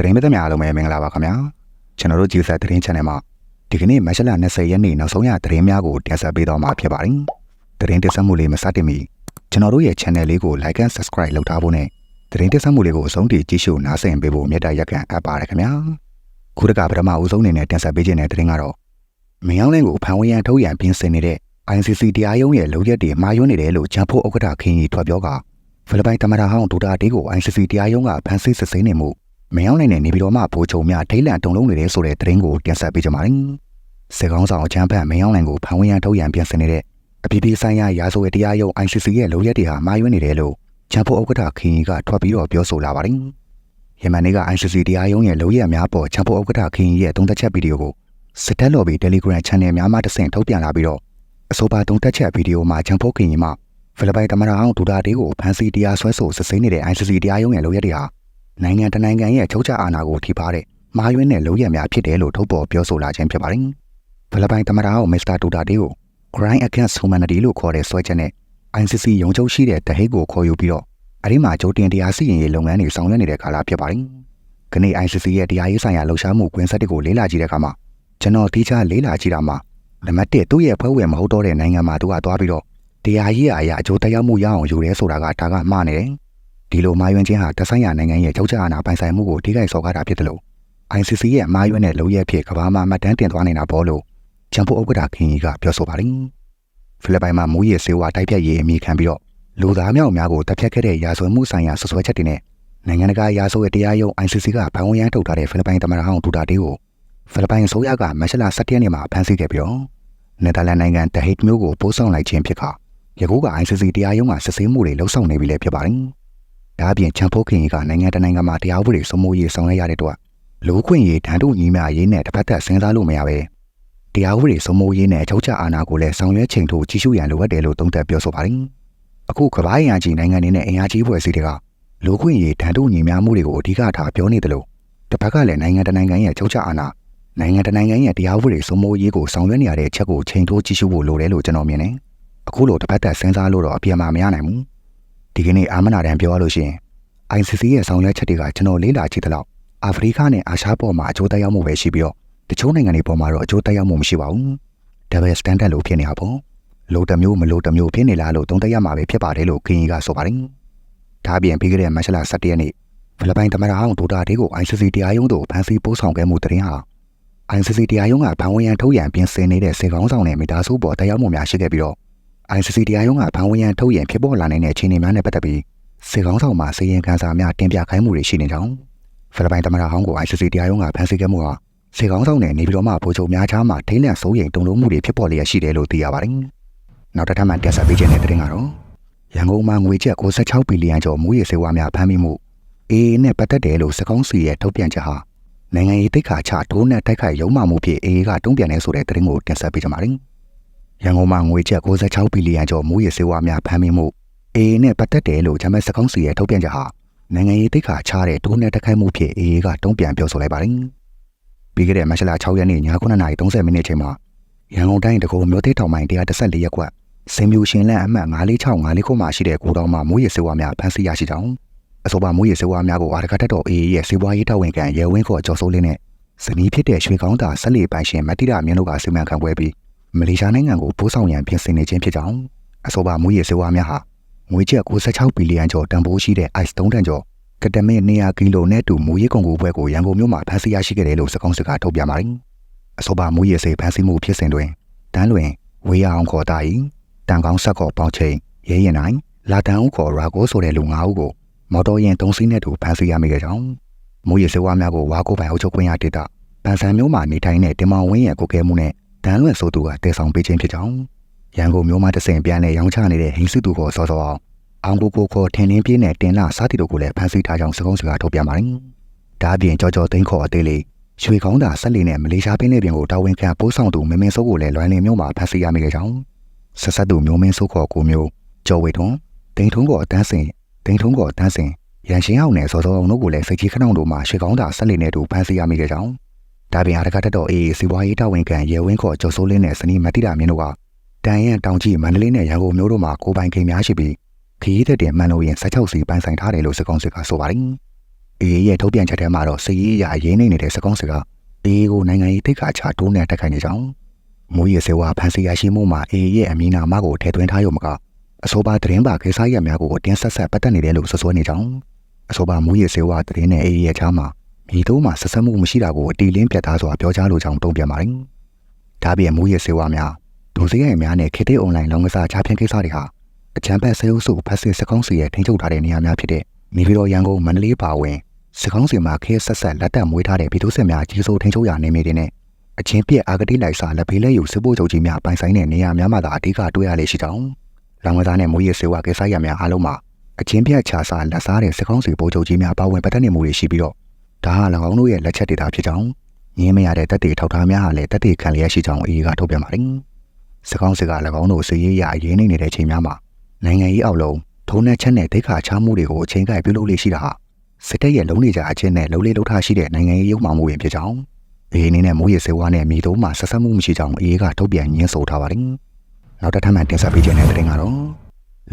သတင်းမသက်များအားလုံးပဲမင်္ဂလာပါခင်ဗျာကျွန်တော်တို့ GSA သတင်း channel မှာဒီကနေ့မတ်လ20ရက်နေ့နောက်ဆုံးရသတင်းများကိုတင်ဆက်ပေးတော့မှာဖြစ်ပါတယ်သတင်းတင်ဆက်မှုလေးမစတင်မီကျွန်တော်တို့ရဲ့ channel လေးကို like and subscribe လုပ်ထားဖို့နဲ့သတင်းတင်ဆက်မှုလေးကိုအဆုံးထိကြည့်ရှုနားဆင်ပေးဖို့မေတ္တာရက်ခံအပ်ပါတယ်ခင်ဗျာခုတကပထမဦးဆုံးအနေနဲ့တင်ဆက်ပေးခြင်းတဲ့သတင်းကတော့မင်းအောင်လင်းကိုဖန်ဝရန်ထုတ်ရန်ပြင်ဆင်နေတဲ့ ICC တရားရုံးရဲ့လုံရက်တွေမှားယွင်းနေတယ်လို့ဂျမ်ဖို့ဥက္ကဋ္ဌခင်းကြီးထွက်ပြောကဖိလစ်ပိုင်သမ္မတဟောင်းဒူတာတေးကို ICC တရားရုံးကဖမ်းဆီးစစ်ဆေးနေမှု မင်းအောင်နိုင်နဲ့နေပြည်တော်မှဗိုလ်ချုပ်များဒိလန်တုံလုံးနေတဲ့ဆိုတဲ့သတင်းကိုတင်ဆက်ပေးကြပါမယ်။စစ်ကောင်းဆောင်အချမ်းဖတ်မင်းအောင်နိုင်ကိုဖမ်းဝရန်ထုတ်ရန်ပြင်ဆင်နေတဲ့အပြည်ပြည်ဆိုင်ရာရာဇဝတ်တရားရုံး ICC ရဲ့လုံရက်တွေဟာမှားယွင်းနေတယ်လို့ဂျမ်ဖို့ဥက္ကဋ္ဌခင်းကြီးကထွက်ပြီးတော့ပြောဆိုလာပါတယ်။ယမန်နေ့က ICC တရားရုံးရဲ့လုံရက်များပေါ်ဂျမ်ဖို့ဥက္ကဋ္ဌခင်းကြီးရဲ့သုံးသက်ချက်ဗီဒီယိုကိုစစ်တပ်လော်ဘီ Telegram Channel များမှတဆင့်ထုတ်ပြန်လာပြီးတော့အဆိုပါသုံးသက်ချက်ဗီဒီယိုမှာဂျမ်ဖို့ခင်းကြီးမှဖိလစ်ပိုင်သမ္မတအောင်ဒူတာတေးကိုဖမ်းဆီးတရားစွဲဆိုစစ်ဆေးနေတဲ့ ICC တရားရုံးရဲ့လုံရက်တွေဟာ နိုင်ငံတနိုင်ငံရဲ့ချုပ်ချအာဏာကိုထိပါတဲ့မာယွင်းတဲ့လုံရက်များဖြစ်တယ်လို့ထုတ်ပေါ်ပြောဆိုလာခြင်းဖြစ်ပါတယ်။ဖိလစ်ပိုင်သမ္မတအောင်မစ္စတာဒူတာတေးကို Crime Against Humanity လို့ခေါ်တဲ့စွဲချက်နဲ့ ICC ရုံးချုပ်ရှိတဲ့တဟိတ်ကိုခေါ်ယူပြီးတော့အဲဒီမှာကြိုတင်တရားစီရင်ရေးလုပ်ငန်းတွေဆောင်ရွက်နေတဲ့ကာလဖြစ်ပါတယ်။ခနေ့ ICC ရဲ့တရားရေးဆိုင်ရာလှုပ်ရှားမှုကွင်းဆက်တွေကိုလေးလာကြည့်တဲ့အခါမှာကျွန်တော်တိကျလေးလာကြည့်တာမှာနံပါတ်1သူ့ရဲ့ဖွဲ့ဝင်မဟုတ်တော့တဲ့နိုင်ငံမှာသူကသွားပြီးတော့တရားရေးအရာအကျိုးတရားမှုရအောင်ယူရဲဆိုတာကဒါကမှားနေတယ်။ ဒီလိုမှားယွင်းခြင်းဟာတဆိုင်ရာနိုင်ငံရဲ့ချုပ်ချအာဏာပိုင်ဆိုင်မှုကိုထိခိုက်စော်ကားတာဖြစ်တယ်လို့ ICC ရဲ့မှားယွင်းတဲ့လုပ်ရက်ဖြစ်ကဘာမှမှတ်တမ်းတင်သွားနေတာပေါ့လို့ချမ်ဖို့ဥက္ကဋ္ဌခင်ကြီးကပြောဆိုပါတယ်။ဖိလစ်ပိုင်မှာမူရည်စေဝါတိုက်ဖြတ်ရေးအမိခံပြီးတော့လူသားမြောက်များကိုတပ်ဖြတ်ခဲ့တဲ့ရာဇဝတ်မှုဆိုင်ရာဆွဆွဲချက်တွေနဲ့နိုင်ငံတကာရာဇဝတ်တရားရုံး ICC ကဗန်ဝန်ရန်ထုတ်ထားတဲ့ဖိလစ်ပိုင်သမ္မတဟောင်းဒူတာတေးကိုဖိလစ်ပိုင်အစိုးရကမတ်လ17ရက်နေ့မှာဖမ်းဆီးခဲ့ပြီးတော့နယ်သာလန်နိုင်ငံတဟိတ်မြို့ကိုပို့ဆောင်လိုက်ခြင်းဖြစ်ခါယခုက ICC တရားရုံးကစစ်ဆေးမှုတွေလှုပ်ဆောင်နေပြီလည်းဖြစ်ပါတယ်။ ဒါအပြင်ချန်ဖိုးခင်ကြီးကနိုင်ငံတနိုင်ငံမှာတရားဥပဒေစိုးမိုးရေးဆောင်ရွက်ရတဲ့တော့လူခွင့်ရေးတန်တုညီမျှရေးနဲ့တစ်ဖက်သက်စဉ်းစားလို့မရပဲတရားဥပဒေစိုးမိုးရေးနဲ့အချုပ်ချအာဏာကိုလည်းဆောင်ရွက်ချိန်ထိုးကြီးစုရန်လိုအပ်တယ်လို့သုံးသပ်ပြောဆိုပါတယ်။အခုကမ္ဘာ့အင်အားကြီးနိုင်ငံတွေနဲ့အင်အားကြီးဖွဲ့စည်းတွေကလူခွင့်ရေးတန်တုညီမျှမှုတွေကိုအဓိကထားပြောနေတယ်လို့တစ်ဖက်ကလည်းနိုင်ငံတနိုင်ငံရဲ့အချုပ်ချအာဏာနိုင်ငံတနိုင်ငံရဲ့တရားဥပဒေစိုးမိုးရေးကိုဆောင်ရွက်နေရတဲ့အချက်ကိုချိန်ထိုးကြီးစုဖို့လိုတယ်လို့ကျွန်တော်မြင်တယ်။အခုလိုတစ်ပတ်သက်စဉ်းစားလို့တော့အပြည့်အမမရနိုင်ဘူး ဒီကနေ့အာမနာတန်ပြောရလို့ရှိရင် ICC ရဲ့ဆောင်ရွက်ချက်တွေကကျွန်တော်လေးလာကြည့်တဲ့လောက်အာဖရိကနဲ့အာရှပေါ်မှာအကျိုးသက်ရောက်မှုပဲရှိပြီးတော့တချို့နိုင်ငံတွေပေါ်မှာတော့အကျိုးသက်ရောက်မှုမရှိပါဘူးဒါပဲ standard လို့ဖြစ်နေတာပေါ့လိုတမျိုးမလိုတမျိုးဖြစ်နေလားလို့သုံးသပ်ရမှာပဲဖြစ်ပါတယ်လို့ခင်ကြီးကဆိုပါတယ်ဒါအပြင်ပြီးခဲ့တဲ့မတ်လ17ရက်နေ့ဖိလစ်ပိုင်သမ္မတဟောင်းဒူတာဒေးကို ICC တရားရုံးသို့ဖမ်းဆီးပို့ဆောင်ခဲ့မှုတဲ့ရင်ဟာ ICC တရားရုံးကဗန်ဝင်ရန်ထုတ်ရန်ပြင်ဆင်နေတဲ့စေကောင်းဆောင်တဲ့မိသားစုပေါ်တရားမှုများရှိခဲ့ပြီးတော့ ICC တရားရုံးကဗန်ဝင်ရန်ထုတ်ရန်ဖြစ်ပေါ်လာနေတဲ့အခြေအနေများနဲ့ပတ်သက်ပြီးစေကောင်းဆောင်မှာစီရင်ခံစာများတင်ပြခိုင်းမှုတွေရှိနေကြောင်းဖိလစ်ပိုင်သမ္မတဟောင်းကို ICC တရားရုံးကဖမ်းဆီးခဲ့မှုဟာစေကောင်းဆောင်နဲ့နေပြည်တော်မှဗိုလ်ချုပ်များချားမှထိန်းလန့်စိုးရိမ်တုန်လှုပ်မှုတွေဖြစ်ပေါ်လျက်ရှိတယ်လို့သိရပါတယ်။နောက်တစ်ထပ်မှတက်ဆက်ပေးခြင်းတဲ့တင်ကတော့ရန်ကုန်မှာငွေကျပ်66ဘီလီယံကျော်မူရည်စေဝါများဖမ်းမိမှုအေးနဲ့ပတ်သက်တယ်လို့စကောင်းစီရဲ့ထုတ်ပြန်ချက်ဟာနိုင်ငံရေးတိတ်ခါချထိုးနဲ့တိုက်ခိုက်ရုံမှမှုဖြစ်အေးကတုံ့ပြန်နေဆိုတဲ့သတင်းကိုတင်ဆက်ပေးကြပါမယ်။ ရန်ကုန်မှာငွေကျပ်66ဘီလီယံကျော်မူရည်စေဝါများဖမ်းမိမှုအေးနဲ့ပတ်သက်တယ်လို့ဂျမတ်စကောင်းစီရဲ့ထုတ်ပြန်ချက်ဟာနိုင်ငံရေးတိတ်ခါချတဲ့တိုးနဲ့တိုက်ခိုက်မှုဖြစ်အေးကတုံ့ပြန်ပြောဆိုလိုက်ပါတယ်။ပြီးခဲ့တဲ့မတ်လ6ရက်နေ့ည9:30မိနစ်ချိန်မှာရန်ကုန်တိုင်းတကူမြို့သေးတောင်ပိုင်း114ရပ်ကွက်စင်မြူရှင်လန့်အမှတ်946 9ခုမှာရှိတဲ့ကိုတောင်မှာမိုးရည်စေဝါများဖမ်းဆီးရရှိကြောင်းအဆိုပါမိုးရည်စေဝါများကိုအာရကတက်တော်အေးရဲ့စေဝါရေးတာဝန်ခံရဲဝင်းခေါ်ကျော်စိုးလင်းနဲ့ဇနီးဖြစ်တဲ့ရွှေကောင်းသာဆက်လီပိုင်ရှင်မတိရမြင်းတို့ကစီမံခန့်ခွဲပြီး မလေးရှားနိုင်ငံကိုပိုးဆောင်ရန်ပြင်ဆင်နေခြင်းဖြစ်ကြောင်းအဆိုပါမိုးရည်စေဝါများဟာငွေကျပ်66ဘီလီယံကျော်တန်ဖိုးရှိတဲ့ ice 3တန်ကျော်ကတမင်200ကီလိုနဲ့တူမူရေးကုန်ကူပွဲကိုရန်ကုန်မြို့မှာဖမ်းဆီးရရှိခဲ့တယ်လို့စကောင်းစကားထုတ်ပြန်ပါတယ်။အဆိုပါမူရေးစေဖမ်းဆီးမှုဖြစ်စဉ်တွင်တန်းလွင်ဝေးရအောင်ခေါ်တာဤတန်ကောင်းဆက်ခေါ်ပေါင်းချိန်ရဲရင်နိုင်လာတန်ဦးခေါ်ရာကိုဆိုတဲ့လူ၅ဦးကိုမော်တော်ယာဉ်၃စီးနဲ့တူဖမ်းဆီးရမိခဲ့ကြောင်းမူရေးစေဝါများကိုဝါကိုပိုင်အုပ်ချုပ်ခွင့်ရဒေတာပန်ဆန်မျိုးမှာနေထိုင်တဲ့တင်မောင်ဝင်းရဲ့ကိုကဲမှုနဲ့ တန်းလွင်ဆိုသူကတည်ဆောင်ပေးခြင်းဖြစ်ကြောင်းရန်ကုန်မြို့မှာတဆင်ပြန်လဲရောင်းချနေတဲ့ဟင်းစုသူကိုစောစောအောင်အောင်ကိုကိုခေါ်ထင်းနှင်းပြင်းနဲ့တင်လာစားတီတို့ကိုလည်းဖမ်းဆီးထားကြောင်းစကုံးစကားထုတ်ပြန်ပါတယ်။ဒါအပြင်ကြော်ကြော်သိန်းခေါ်အသေးလေးရွှေကောင်းသာဆက်လီနဲ့မလေးရှားပင်းလေးပြင်ကိုတာဝန်ခံပိုးဆောင်သူမင်းမင်းစိုးကိုလည်းလွိုင်းလင်းမြို့မှာဖမ်းဆီးရမိခဲ့ကြောင်းဆက်ဆက်သူမျိုးမင်းစိုးခေါ်ကိုမျိုးကျော်ဝေထွန်းတိန်ထုံးခေါ်အတန်းစင်တိန်ထုံးခေါ်အတန်းစင်ရန်ရှင်အောင်နဲ့စောစောအောင်တို့ကိုလည်းစိတ်ကြီးခဏောင်တို့မှာရွှေကောင်းသာဆက်လီနဲ့တူဖမ်းဆီးရမိခဲ့ကြောင်း ဒါပြင်အရကတက်တော်အေးစီပွားရေးတာဝန်ခံရဲဝင်းခေါ်ကျော်စိုးလင်းနဲ့စနီးမတိတာမြင်းတို့ကတန်ရန်တောင်ကြီးမန္တလေးနဲ့ရန်ကုန်မြို့တို့မှာကိုပိုင်ခင်များရှိပြီးခရီးသက်တဲ့မန်လိုရင်16စီပိုင်ဆိုင်ထားတယ်လို့စကောင်းစစ်ကဆိုပါတယ်။အေးရဲ့ထုတ်ပြန်ချက်ထဲမှာတော့စည်ရေးအရာအရေးနေနေတဲ့စကောင်းစကအေးကိုနိုင်ငံရေးတိတ်ခါချတိုးနဲ့တက်ခိုင်နေကြောင်းမူရစေဝါဖန်စီရရှိမှုမှာအေးရဲ့အမည်နာမကိုထည့်သွင်းထားရုံမကအဆိုပါသတင်းပါကိစ္စရပ်များကိုတင်းဆက်ဆက်ပတ်သက်နေတယ်လို့ဆွဆွဲနေကြောင်းအဆိုပါမူရစေဝါသတင်းနဲ့အေးရဲ့ချားမှာ မိတို့မှာဆက်ဆက်မှုမရှိတာကိုအတီလင်းပြတ်သားစွာပြောကြားလိုကြောင်းတုံ့ပြန်ပါတယ်။ဒါပြင်မူရစေဝါများဒုစရိုက်များနဲ့ခေတ်သစ်အွန်လိုင်းလောင်းကစားချဖြန့်ကိစ္စတွေဟာအချမ်းဖက်ဆဲအုပ်စုဖက်စစ်စကောင်းစီရဲ့ထိန်းချုပ်ထားတဲ့နေရာများဖြစ်တဲ့နေပြည်တော်ရန်ကုန်မန္တလေးပါဝင်စကောင်းစီမှာခေတ်ဆက်ဆက်လက်တက်မွေးထားတဲ့ပြည်သူ့စစ်များကြီးစိုးထိန်းချုပ်ရာနေမြေတွေနဲ့အချင်းပြက်အာဂတိလိုက်စာလက်ဖေးလက်ယူစစ်ဖို့ချုပ်ကြီးများပိုင်ဆိုင်တဲ့နေရာများမှာသာအဓိကတွေ့ရလေရှိကြောင်းလောင်ကစားနဲ့မူရစေဝါကိစ္စရပ်များအားလုံးမှာအချင်းပြက်ချာစာလက်စားတဲ့စကောင်းစီပိုးချုပ်ကြီးများပါဝင်ပတ်သက်နေမှုတွေရှိပြီးတော့ ဒါဟာ၎င်းတို့ရဲ့လက်ချက်တွေသာဖြစ်ကြောင်းငင်းမရတဲ့တက်တေထောက်ထားများဟာလည်းတက်တေခံလျက်ရှိကြောင်းအေးကထုတ်ပြန်ပါတယ်စကောင်းစီက၎င်းတို့စည်ရေးရအရေးနေနေတဲ့ချိန်များမှာနိုင်ငံရေးအောက်လုံးထုံးနှက်ချက်နဲ့ဒိတ်ခါချမှုတွေကိုအချိန်ကိုက်ပြုလုပ်လေးရှိတာဟာစစ်တပ်ရဲ့လုံးနေကြအချင်းနဲ့လုံးလေးလုံးထားရှိတဲ့နိုင်ငံရေးရုပ်မှောင်မှုတွေဖြစ်ကြောင်းအေးအနေနဲ့မိုးရစေဝါနဲ့မိသုံးမှာဆက်ဆက်မှုမရှိကြောင်းအေးကထုတ်ပြန်ညင်းဆိုထားပါတယ်။နောက်တစ်ထပ်မှတင်ဆက်ပေးခြင်းတဲ့တဲ့တင်ကတော့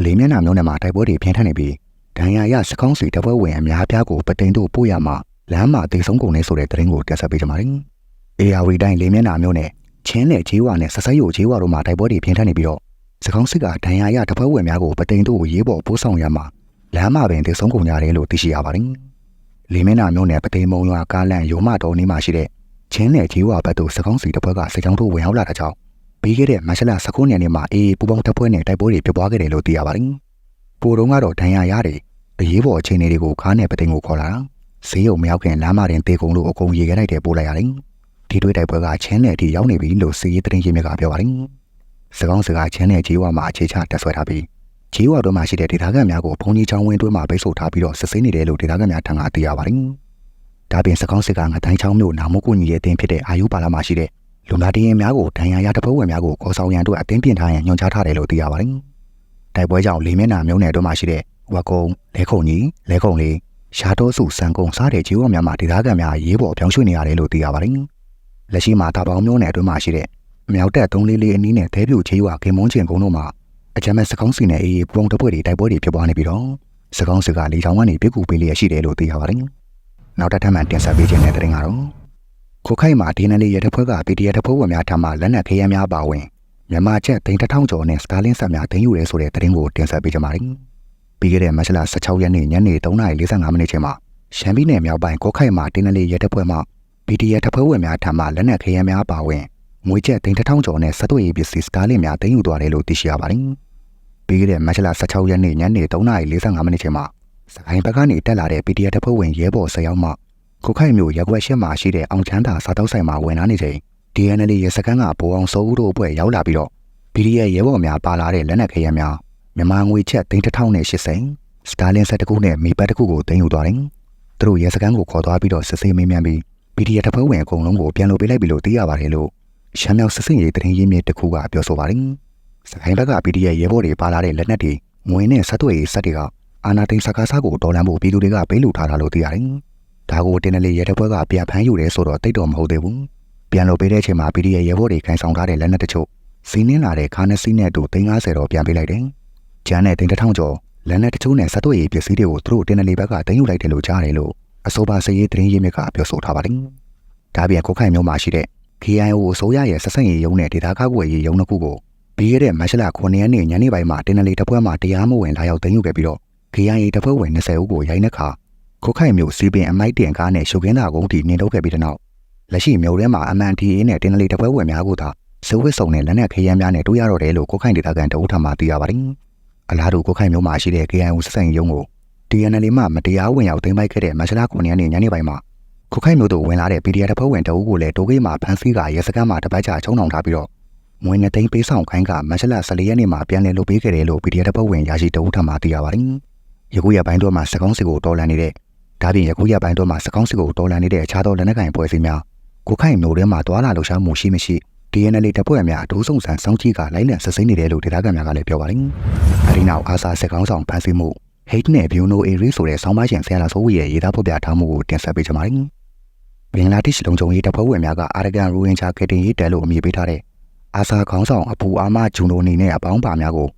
လေးမျက်နှာမျိုးနဲ့မှာတိုက်ပွဲတွေပြင်းထန်နေပြီးဒဏ်ရာရစကောင်းစီတပွဲဝင်အများပြားကိုပတိန်တို့ပို့ရမှာ လမ်းမှာတိတ်ဆုံးကုန်နေဆိုတဲ့တဲ့တင်ကိုတင်ဆက်ပေးကြပါမယ်။ ARV တိုင်းလေးမျက်နှာမျိုးနဲ့ချင်းနဲ့ဂျေးဝါနဲ့ဆက်ဆက်ယိုဂျေးဝါတို့မှာတိုက်ပွဲတွေပြင်းထန်နေပြီးတော့စကောင်းစစ်ကဒဏ်ရာရတပွဲဝင်များကိုပတိန်တို့ကိုရေးပေါ်ပို့ဆောင်ရမှာလမ်းမှာပင်တိတ်ဆုံးကုန်ကြတယ်လို့သိရှိရပါတယ်။လေးမျက်နှာမျိုးနဲ့ပတိန်မုံရွာကားလန့်ရုံမတော်နေမှာရှိတဲ့ချင်းနယ်ကြီးဝါဘက်သို့စကောင်းစီတစ်ပွဲကစစ်ကြောင်းတို့ဝင်ရောက်လာတဲ့ကြောင့်ပြီးခဲ့တဲ့မတ်လ19ရက်နေ့မှာအေးပူပေါင်းတပ်ဖွဲ့နဲ့တိုက်ပွဲတွေဖြစ်ပွားခဲ့တယ်လို့သိရပါတယ်။ပိုတုံးကတော့ဒဏ်ရာရတယ်အရေးပေါ်အခြေအနေတွေကိုခါးနဲ့ပသိမ်ကိုခေါ်လာတာ ဈေးရုံမရောက်ခင်လမ်းမတင်တေကုံလို့အကုန်ရေခဲလိုက်တယ်ပို့လိုက်ရတယ်။ဒီတွေ့တိုက်ပွဲကချင်းနယ်အထိရောက်နေပြီလို့စီးရီးသတင်းရင်းမြစ်ကပြောပါတယ်။စကောင်းစကားချင်းနယ်ကြီးဝါမှာအခြေချတက်ဆွဲထားပြီးကြီးဝါတို့မှာရှိတဲ့ဒေသခံများကိုဘုံကြီးချောင်းဝင်းတွင်းမှာပိတ်ဆို့ထားပြီးတော့စစ်ဆေးနေတယ်လို့ဒေသခံများထံကသိရပါတယ်။ဒါပြင်စကောင်းစစ်ကငတိုင်းချောင်းမြို့နာမကုညီရဲ့အသင်းဖြစ်တဲ့အာယုပါလာမှာရှိတဲ့လူနာတင်ရင်များကိုဒဏ်ရာရတပွဲဝင်များကိုခေါ်ဆောင်ရန်တို့အသင်းပြင်ထားရန်ညွှန်ကြားထားတယ်လို့သိရပါတယ်။တိုက်ပွဲကြောင့်လေးမျက်နှာမြို့နယ်တို့မှာရှိတဲ့ဝက်ကုံလဲခုံကြီးလဲခုံလေး ရှားတော်စုစံကုံစားတဲ့ဂျီဝများမှာဒေသခံများရေးပေါ်ပြောင်းရွှေ့နေရတယ်လို့သိရပါတယ်။လက်ရှိမှာတာပေါင်းမြို့နယ်အတွင်းမှာရှိတဲ့မြောက်တက်344အနီးနဲ့တဲပြူချေးဝါခင်မုန်းချင်ကုန်းတို့မှာအကြမ်းမဲ့စကောင်းစီနဲ့အေးပုံတပွဲတွေတိုက်ပွဲတွေဖြစ်ပွားနေပြီးတော့စကောင်းစီကလေချောင်းကနေပြစ်ကူပေးလျက်ရှိတယ်လို့သိရပါတယ်။နောက်တစ်ထပ်မှတင်ဆက်ပေးခြင်းတဲ့တဲ့ရင်ကတော့ခိုခိုက်မှာဒီနယ်လေးရတဲ့ဖွဲ့က PDF တဖွဲ့ဝင်များထံမှလက်နက်ခဲယမ်းများပါဝင်မြန်မာချက်သိန်းတစ်ထောင်ကျော်နဲ့စတာလင်းဆက်များသိမ်းယူရဲဆိုတဲ့သတင်းကိုတင်ဆက်ပေးကြပါမယ်။ ပြီးခဲ့တဲ့မတ်လ16ရက်နေ့ညနေ3:45မိနစ်ချိန်မှာရှမ်းပြည်နယ်မြောက်ပိုင်းကိုခိုက်မှာဒီနယ်လေးရတဲ့ဖွဲ့မှ PDF တဖွဲ့ဝင်များထံမှလက်နက်ခဲယမ်းများပါဝင်ငွေကျပ်သိန်းတစ်ထောင်ကျော်နဲ့စက်သွေးပစ္စည်းစတာလင်းများသိမ်းယူသွားတယ်လို့သိရှိရပါတယ်။ပြီးခဲ့တဲ့မတ်လ16ရက်နေ့ညနေ3:45မိနစ်ချိန်မှာစကိုင်းဘက်ကနေတက်လာတဲ့ PDF တပ်ဖွဲ့ဝင်ရဲဘော်၁၀ယောက်မှခုခိုက်မျိုးရက်ွက်ရှက်မှာရှိတဲ့အောင်ချမ်းသာစားတောက်ဆိုင်မှာဝင်လာနေချိန် DNL ရဲစခန်းကဘိုးအောင်စိုးဦးတို့အဖွဲ့ရောက်လာပြီးတော့ PDF ရဲဘော်များပါလာတဲ့လက်နက်ခဲယမ်းများ မြန်မာငွေချက်3080စတာလင်ဆက်တခုနဲ့မီပတ်တခုကိုတင်ယူသွားတယ်။သူတို့ရဲစခန်းကိုခေါ်သွားပြီးတော့စစ်ဆေးမေးမြန်းပြီး PDF တပ်ဖွဲ့ဝင်အကုန်လုံးကိုပြန်လုပ်ပေးလိုက်ပြီလို့သိရပါတယ်လို့ရှမ်းမြောက်စစ်စင်ရေးတရင်ရင်းမြစ်တစ်ခုကပြောဆိုပါတယ်။စကိုင်းဘက်က PDF ရဲဘော်တွေပါလာတဲ့လက်နက်တွေငွေနဲ့ဆက်သွယ်ရေးစက်တွေကအာနာသိန်းစကားစားကိုတော်လန်ဖို့ပြည်သူတွေကပေးလူထားတာလို့သိရတယ်။ဒါကိုတင်းနလေးရဲတပ်ဖွဲ့ကပြန်ဖမ်းယူတယ်ဆိုတော့တိတ်တော်မဟုတ်သေးဘူး။ပြန်လို့ပေးတဲ့အချိန်မှာ PDF ရဲဘော်တွေခိုင်ဆောင်ထားတဲ့လက်နက်တချို့စီးနှင်းလာတဲ့ခါးနက်စီးနဲ့တူ350တော့ပြန်ပေးလိုက်တယ်။ ကျန်တဲ့တင်တစ်ထောင်ကျော်လက်နက်တချို့နဲ့ဆက်သွယ်ရေးပစ္စည်းတွေကိုသူတို့တင်းနလေးဘက်ကတင်ယူလိုက်တယ်လို့ကြားတယ်လို့အဆိုပါစရေးသတင်းရင်းမြစ်ကပြောဆိုထားပါတယ်။ဒါပြန်ကိုခိုင်မျိုးမှာရှိတဲ့ KIO အစိုးရရဲ့ဆက်ဆက်ရေးရုံးနဲ့ဒေတာကားကွယ်ရေးရုံးတစ်ခုကိုပြီးခဲ့တဲ့မတ်လ9ရက်နေ့ညနေပိုင်းမှာတင်နလေးတပ်ဖွဲ့မှတရားမဝင်လာရောက်တင်ယူခဲ့ပြီးတော့ KIA တပ်ဖွဲ့ဝင်20ဦးကိုရိုက်နှက်ခါခုခိုင်မျိုးစီပင်အမိုက်တင်ကားနဲ့ရှုခင်းသာကုန်းတီနင်းထုတ်ခဲ့ပြီးတဲ့နောက်လက်ရှိမြို့ထဲမှာ MNTA နဲ့တင်းနလီတပ်ဖွဲ့ဝင်များကိုသာစဝစ်စုံနဲ့လက်နက်ခဲယမ်းများနဲ့တွေ့ရတော့တယ်လို့ကိုခိုင်ဒေတာကန်တအုပ်ထံမှသိရပါတယ်။ အလားတူကိုခိုင်မျိုးမှာရှိတဲ့ KIO စဆိုင်ရုံးကို TNL မှမတရားဝင်ရောက်သိမ်းပိုက်ခဲ့တဲ့မတ်လ9ရက်နေ့ညနေပိုင်းမှာခုခိုင်မျိုးတို့ဝင်လာတဲ့ PDF တပ်ဖွဲ့ဝင်တအုပ်ကိုလည်းတိုးဂိတ်မှာဖမ်းဆီးကရဲစခန်းမှာတပတ်ကြာချုံနှောင်ထားပြီးတော့ငွေနဲ့သိမ်းပေးဆောင်ခိုင်းကမတ်လ14ရက်နေ့မှာပြန်လည်လုပ်ပေးခဲ့တယ်လို့ PDF တပ်ဖွဲ့ဝင်ရရှိတအုပ်ထံမှသိရပါတယ်။ယခုရပိုင်းတို့မှာစကောင်းစစ်ကိုတော်လှန်နေတဲ့ဒါပြင်ယခုရပိုင်းတို့မှာစကောင်းစစ်ကိုတော်လှန်နေတဲ့အခြားသောလက်နက်ကိုင်ဖွဲ့စည်းများကိုခိုင်မျိုးထဲမှာတွာလာလှုပ်ရှားမှုရှိမရှိ DNL တပ်ဖွဲ့များအထူးဆုံးဆန်စောင်းကြီးကလိုက်လံစစ်ဆေးနေတယ်လို့ဒေသခံများကလည်းပြောပါတယ်။အဲဒီနောက်အာစာစကောင်းဆောင်ဖန်ဆီးမှု hate နဲ့ Buno Eri ဆိုတဲ့ဆောင်းပါးရှင်ဆရာလာစိုးဝီရဲ့ရေးသားဖော်ပြထားမှုကိုတင်ဆက်ပေးကြပါမယ်။ဘင်္ဂလားဒေ့ရှ်လုံခြုံရေးတပ်ဖွဲ့ဝင်များကအာရဂန်ရူရင်ချာကတင်ရေးတဲလို့အမည်ပေးထားတဲ့အာစာခေါင်းဆောင်အပူအာမဂျူနိုနီနဲ့အပေါင်းပါများကို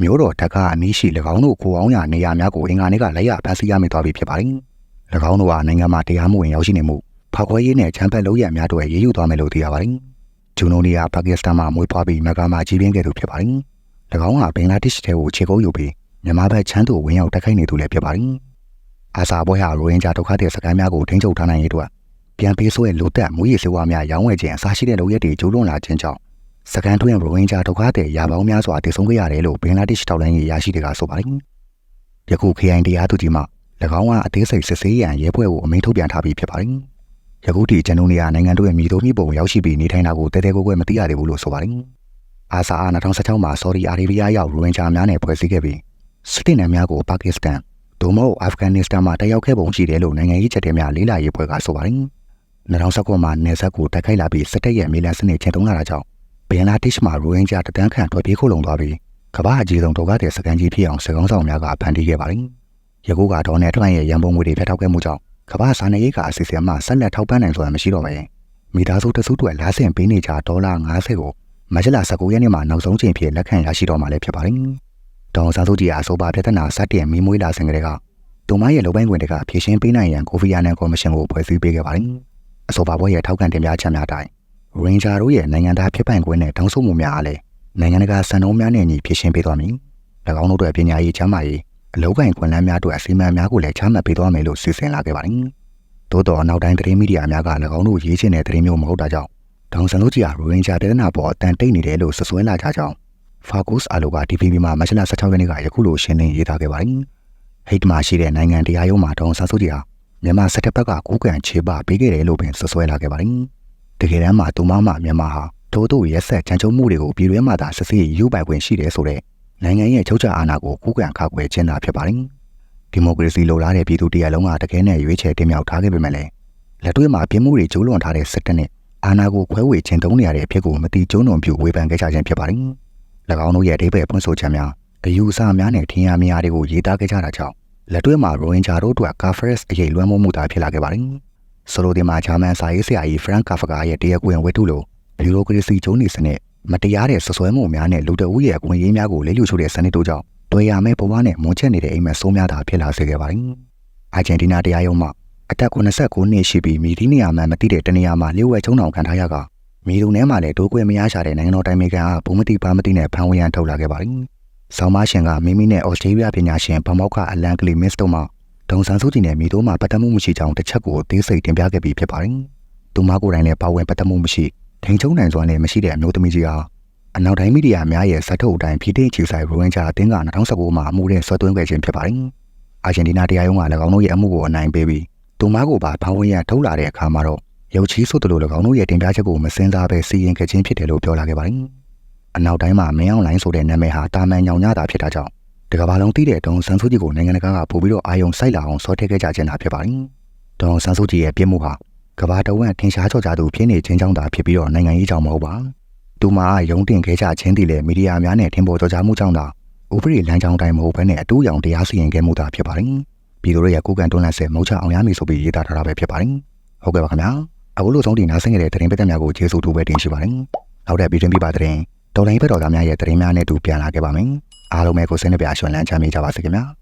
မျိုးတော်တက်ကအနည်းရှိ၎င်းတို့ကိုအောင်ရနေရာများကိုအင်္ဂါနေ့ကလက်ရဖန်ဆီးရမိသွားပြီဖြစ်ပါတယ်။၎င်းတို့ကနိုင်ငံမှာတရားမှုဝင်ရောက်ရှိနေမှုဖောက်ခွဲရေးနဲ့ချမ်းဖက်လုပ်ရများတို့ရေးယူသွားမယ်လို့သိရပါတယ်။ ဂျူနိုနီယာပါကစ္စတန်မှာမွေးဖွားပြီးမက္ကာမှာကြီးပြင်းခဲ့သူဖြစ်ပါတယ်။၎င်းကဘင်္ဂလားဒေ့ရှ်ထဲကိုခြေကုပ်ယူပြီးမြန်မာဘက်ချမ်းသို့ဝင်ရောက်တိုက်ခိုက်နေသူလည်းဖြစ်ပါတယ်။အာစာပွဲဟာရိုဟင်ဂျာဒုက္ခသည်စခန်းများကိုထိန်းချုပ်ထားနိုင်ရေးအတွက်ပြန်ပေးဆွဲလူတက်မူရည်စေဝါများရောင်းဝယ်ခြင်းအစားရှိတဲ့လုပ်ရက်တွေကျိုးလွန်လာခြင်းကြောင့်စကန်တွင်ရိုဟင်ဂျာဒုက္ခသည်ရာပေါင်းများစွာတည်ဆုံခဲ့ရတယ်လို့ဘင်္ဂလားဒေ့ရှ်ထောက်လှမ်းရေးရရှိတွေကဆိုပါတယ်။ယခု KI တရားသူကြီးမှ၎င်းကအသေးစိတ်စစ်ဆေးရန်ရဲဖွဲ့ကိုအမိန့်ထုတ်ပြန်ထားပြီးဖြစ်ပါတယ်။ ယခုထိကျွန်ုပ်နေရနိုင်ငံတို့ရဲ့မြေတို့မြေပုံရောက်ရှိပြီးနေထိုင်တာကိုတဲတဲကိုကွယ်မသိရသေးဘူးလို့ဆိုပါတယ်။အာဆာအာ2016မှာဆော်ဒီအာရေဗျရောက်ရိုဟင်ဂျာများနဲ့ဖွဲ့စည်းခဲ့ပြီးစစ်တပ်များကိုပါကစ္စတန်ဒိုမို့အာဖဂန်နစ္စတန်မှာတက်ရောက်ခဲ့ပုံရှိတယ်လို့နိုင်ငံရေးချက်တွေများလေးလာရေးဖွဲ့ကဆိုပါတယ်။2019မှာနေဆက်ကိုတိုက်ခိုက်လာပြီးစစ်တပ်ရဲ့မြေလန်စနစ်ချင်းတုံးလာတာကြောင့်ဘင်လာဒေ့ရှ်မှာရိုဟင်ဂျာတန်းခန့်ထွက်ပြေးခိုးလုံသွားပြီးကမ္ဘာအကြီးဆုံးဒုက္ခသည်စကန်ကြီးဖြစ်အောင်စကောင်းဆောင်များကဖန်တီးခဲ့ပါတယ်။ယခုကဒေါ်နယ်ထရန့်ရဲ့ရန်ပုံငွေတွေဖျက်ထောက်ခဲ့မှုကြောင့် ကမ္ဘာစာနယ်ရေးကအစီအစဉ်မှဆက်လက်ထောက်ပံ့နိုင်ဆိုတာမရှိတော့ပဲ။မိသားစုတစုတွေလားဆင်ပေးနေကြဒေါ်လာ90ကိုမကြလ19ရက်နေ့မှာနောက်ဆုံးချိန်ဖြစ်လက်ခံရရှိတော့မှလည်းဖြစ်ပါတယ်။ဒေါ်ဆာစုကြည်အဆိုပါပြဿနာစတင်မီးမွေးလာစဉ်ကတည်းကသူမရဲ့လုပ်ပိုင်ခွင့်တွေကဖြည့်ရှင်းပေးနိုင်ရန်ကိုဖီအာနန်ကော်မရှင်ကိုဖွဲ့စည်းပေးခဲ့ပါတယ်။အဆိုပါဘွဲရဲ့ထောက်ခံတင်ပြချက်များတိုင်းရင်ဂျာတို့ရဲ့နိုင်ငံသားဖြစ်ပိုင်ခွင့်နဲ့တောင်းဆိုမှုများအားလည်းနိုင်ငံတကာစံနှုန်းများနဲ့ညီဖြည့်ရှင်းပေးသွားမည်။၎င်းတို့ရဲ့ပညာရေးချမ်းသာရေး အလုပ်ကိုင်ခွင့်လန်းများတို့အစီအမံများကိုလည်းချမှတ်ပေးသွားမယ်လို့စီစဉ်လာခဲ့ပါတယ်။သို့တော်နောက်တိုင်းသတင်းမီဒီယာများက၎င်းတို့ရေးချင်တဲ့သတင်းမျိုးမဟုတ်တာကြောင့်ဒေါန်ဆန်တို့ကြီးဟာရင်ဂျာပြည်နာပေါ်အတန်တိတ်နေတယ်လို့ဆွဆွဲလာကြကြောင်း Focus အလိုက DPP မှာမတ်လ16ရက်နေ့ကယခုလိုရှင်းလင်းရေးသားခဲ့ပါတယ်။ဟိတ်မှာရှိတဲ့နိုင်ငံတရားရုံးမှာဒေါန်ဆန်တို့ကြီးဟာမြန်မာစစ်တပ်ဘက်ကကိုးကန်ချေပပေးခဲ့တယ်လို့ပင်ဆွဆွဲလာခဲ့ပါတယ်။တကယ်တမ်းမှာတူမမမြန်မာဟာတိုးတိုးရက်ဆက်ချမ်းချုံမှုတွေကိုပြည်တွင်းမှာသာစစ်ဆေးယူပိုင်ခွင့်ရှိတယ်ဆိုတဲ့ နိုင်ငံရဲ့ချုပ်ချအာဏာကိုကိုးကန်ခါခွဲခြင်းသာဖြစ်ပါတယ်။ဒီမိုကရေစီလိုလားတဲ့ပြည်သူတရားလုံးကတကယ်နဲ့ရွေးချယ်တင်မြှောက်ထားခဲ့ပေမဲ့လည်းလက်တွေ့မှာပြင်းမှုတွေကျိုးလွန်ထားတဲ့စစ်တပ်နဲ့အာဏာကိုခွဲဝေခြင်းတုံးနေရတဲ့အဖြစ်ကိုမတိကျုံးတော်ပြုဝေဖန်ခဲ့ကြခြင်းဖြစ်ပါတယ်။၎င်းတို့ရဲ့အဓိပ္ပာယ်ဖွင့်ဆိုချက်များအယူအဆများနဲ့ထင်ရမြင်ရတွေကိုရေးသားခဲ့ကြတာကြောင့်လက်တွေ့မှာရိုဟင်ဂျာတို့အတွက်ကာဖရက်စ်အရေးလွှမ်းမိုးမှုသာဖြစ်လာခဲ့ပါတယ်။ဆိုလိုဒီမှာဂျာမန်စာရေးဆရာကြီးဖရန့်ကာဖကာရဲ့တရားကွင်ဝတ္ထုလိုဘီရိုကရေစီကျုံးနေစနစ် မတရားတဲ့ဆွဆွဲမှုများနဲ့လူတအုပ်ရဲ့အခွင့်အရေးများကိုလေ့လူချိုတဲ့စနစ်တို့ကြောင့်တွေ့ရမယ့်ဘဝနဲ့မွန်ချက်နေတဲ့အိမ်မက်ဆိုးများသာဖြစ်လာစေခဲ့ပါတယ်။အာဂျင်တီးနားတရားရုံးမှအသက်89နှစ်ရှိပြီးမိသီးနေရာမှမသိတဲ့တနေရာမှာလျှို့ဝှက်ချုံအောင်ခံထားရကမိလူထဲမှာလည်းဒိုးကွဲမရရှာတဲ့နိုင်ငံတော်တိုင်ပင်ခံကဘုံမတိပါမတိနဲ့ဖန်ဝရန်ထုတ်လာခဲ့ပါတယ်။ဆောင်းမရှင်ကမိမိနဲ့ဩစတြေးလျပညာရှင်ဗမောက်ကအလန်ကလီမစ်တို့မှဒုံဆန်းစုကြည်နဲ့မိတို့မှပတ်သက်မှုမရှိကြောင်းတစ်ချက်ကိုအသေးစိတ်တင်ပြခဲ့ပြီးဖြစ်ပါတယ်။သူမကိုယ်တိုင်လည်းပါဝင်ပတ်သက်မှုမရှိ ထိန်ချုံနိုင်စွာနဲ့မရှိတဲ့အမျိုးသမီးကြီးဟာအနောက်တိုင်းမီဒီယာများရဲ့စက်ထုတ်အတိုင်းပြည်ထချီဆိုင်ရိုဝင်ဂျာအသင်းက2019မှာအမှုနဲ့ဆွဲသွင်းခဲ့ခြင်းဖြစ်ပါတယ်။အာဂျင်တီးနားတရားရုံးက၎င်းတို့ရဲ့အမှုကိုအနိုင်ပေးပြီးသူမကိုပါဖောင်းဝင်ရထုတ်လာတဲ့အခါမှာတော့ရုပ်ချီးဆိုသလို၎င်းတို့ရဲ့တင်ပြချက်ကိုမစင်စားပဲစီရင်ခဲ့ခြင်းဖြစ်တယ်လို့ပြောလာခဲ့ပါတယ်။အနောက်တိုင်းမှာမင်းအောင်လိုင်းဆိုတဲ့နာမည်ဟာတာမန်ညောင်ညတာဖြစ်တာကြောင့်တကဘာလုံးတီးတဲ့တုံဆန်းစုကြည်ကိုနိုင်ငံတကာကပို့ပြီးတော့အာယုံစိုက်လာအောင်ဆော့ထည့်ခဲ့ကြခြင်းသာဖြစ်ပါတယ်။တုံဆန်းစုကြည်ရဲ့ပြစ်မှုဟာ ကဘာတဝန့်ထင်ရှားကြော်ကြသူဖြစ်နေခြင်းကြောင့်သာဖြစ်ပြီးတော့နိုင်ငံရေးကြောင့်မဟုတ်ပါ။သူမှာရုံးတင်ခဲ့ကြခြင်းတည်လေမီဒီယာများနဲ့ထင်ပေါ်ကြော်ကြားမှုကြောင့်သာဥပဒေလမ်းကြောင်းတိုင်းမဟုတ်ဘဲနဲ့အတူရောင်တရားစီရင်ခဲ့မှုသာဖြစ်ပါတယ်။ပြည်သူတို့ရဲ့ကိုယ်ကန်တွန်းလှန်ဆဲမုံချအောင်ရမည်ဆိုပြီးရေးသားထားတာပဲဖြစ်ပါတယ်။ဟုတ်ကဲ့ပါခင်ဗျာ။အခုလိုဆုံးတင်နားဆင်ခဲ့တဲ့သတင်းပသက်များကိုကျေးဇူးတူပဲတင်ရှိပါတယ်။နောက်တဲ့ပြည်တွင်းပြပါသတင်းတော်လိုင်းဘက်တော်သားများရဲ့သတင်းများနဲ့တူပြန်လာခဲ့ပါမယ်။အားလုံးပဲကိုစိတ်နှပြအရွှင်လန်းချမ်းမြေ့ကြပါစေခင်ဗျာ။